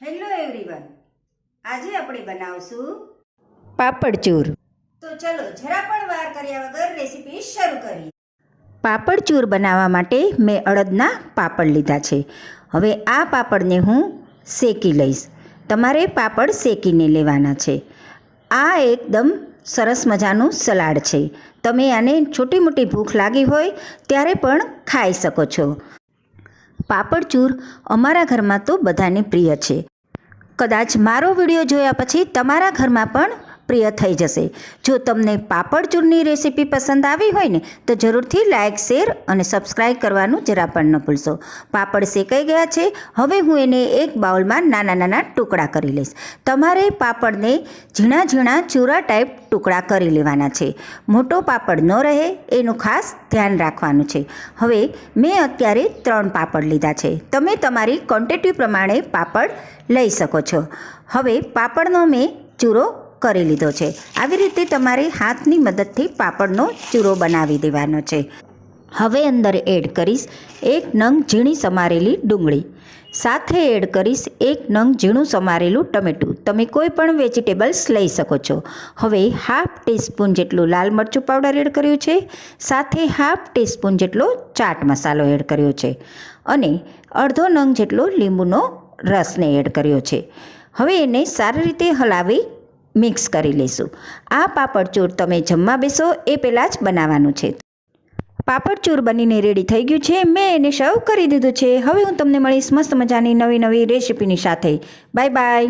Hello everyone આજે આપણે બનાવશું પાપડ ચૂર તો ચલો જરા પણ વાર કર્યા વગર રેસીપી શરૂ કરીએ. પાપડ ચૂર બનાવવા માટે મેં અડદના પાપડ લીધા છે. હવે આ પાપડને હું શેકી લઈશ. તમારે પાપડ શેકીને લેવાના છે. આ એકદમ સરસ મજાનું સલાડ છે. તમે આને છોટી મોટી ભૂખ લાગી હોય ત્યારે પણ ખાઈ શકો છો. પાપડ ચૂર અમારા ઘરમાં તો બધાને પ્રિય છે. કદાચ મારો વીડિયો જોયા પછી તમારા ઘરમાં પણ પ્રિય થઈ જશે. જો તમને પાપડ ચૂરની રેસીપી પસંદ આવી હોય ને, તો જરૂરથી લાઇક શેર અને સબસ્ક્રાઈબ કરવાનું જરા પણ ન ભૂલશો. પાપડ શેકાઈ ગયા છે, હવે હું એને એક બાઉલમાં નાના નાના ટુકડા કરી લઈશ. તમારે પાપડને ઝીણા ઝીણા ચૂરા ટાઈપ ટુકડા કરી લેવાના છે. મોટો પાપડ ન રહે, એનું ખાસ ધ્યાન રાખવાનું છે. હવે મેં અત્યારે ત્રણ પાપડ લીધા છે. તમે તમારી ક્વોન્ટિટી પ્રમાણે પાપડ લઈ શકો છો. હવે પાપડનો મેં ચૂરો કરી લીધો છે. આવી રીતે તમારે હાથની મદદથી પાપડનો ચૂરો બનાવી દેવાનો છે. હવે અંદર એડ કરીશ એક નંગ ઝીણી સમારેલી ડુંગળી. સાથે એડ કરીશ એક નંગ ઝીણું સમારેલું ટમેટું. તમે કોઈ પણ વેજીટેબલ્સ લઈ શકો છો. હવે હાફ ટીસ્પૂન જેટલું લાલ મરચું પાવડર એડ કર્યું છે. સાથે હાફ ટીસ્પૂન જેટલો ચાટ મસાલો એડ કર્યો છે. અને અડધો નંગ જેટલો લીંબુનો રસને એડ કર્યો છે. હવે એને સારી રીતે હલાવી મિક્સ કરી લઈશું. આ પાપડચૂર તમે જમવા બેસો, એ પહેલાં જ બનાવવાનું છે. પાપડચૂર બનીને રેડી થઈ ગયું છે. મેં એને સર્વ કરી દીધું છે. હવે હું તમને મળીશ મસ્ત મજાની નવી નવી રેસીપીની સાથે. Bye bye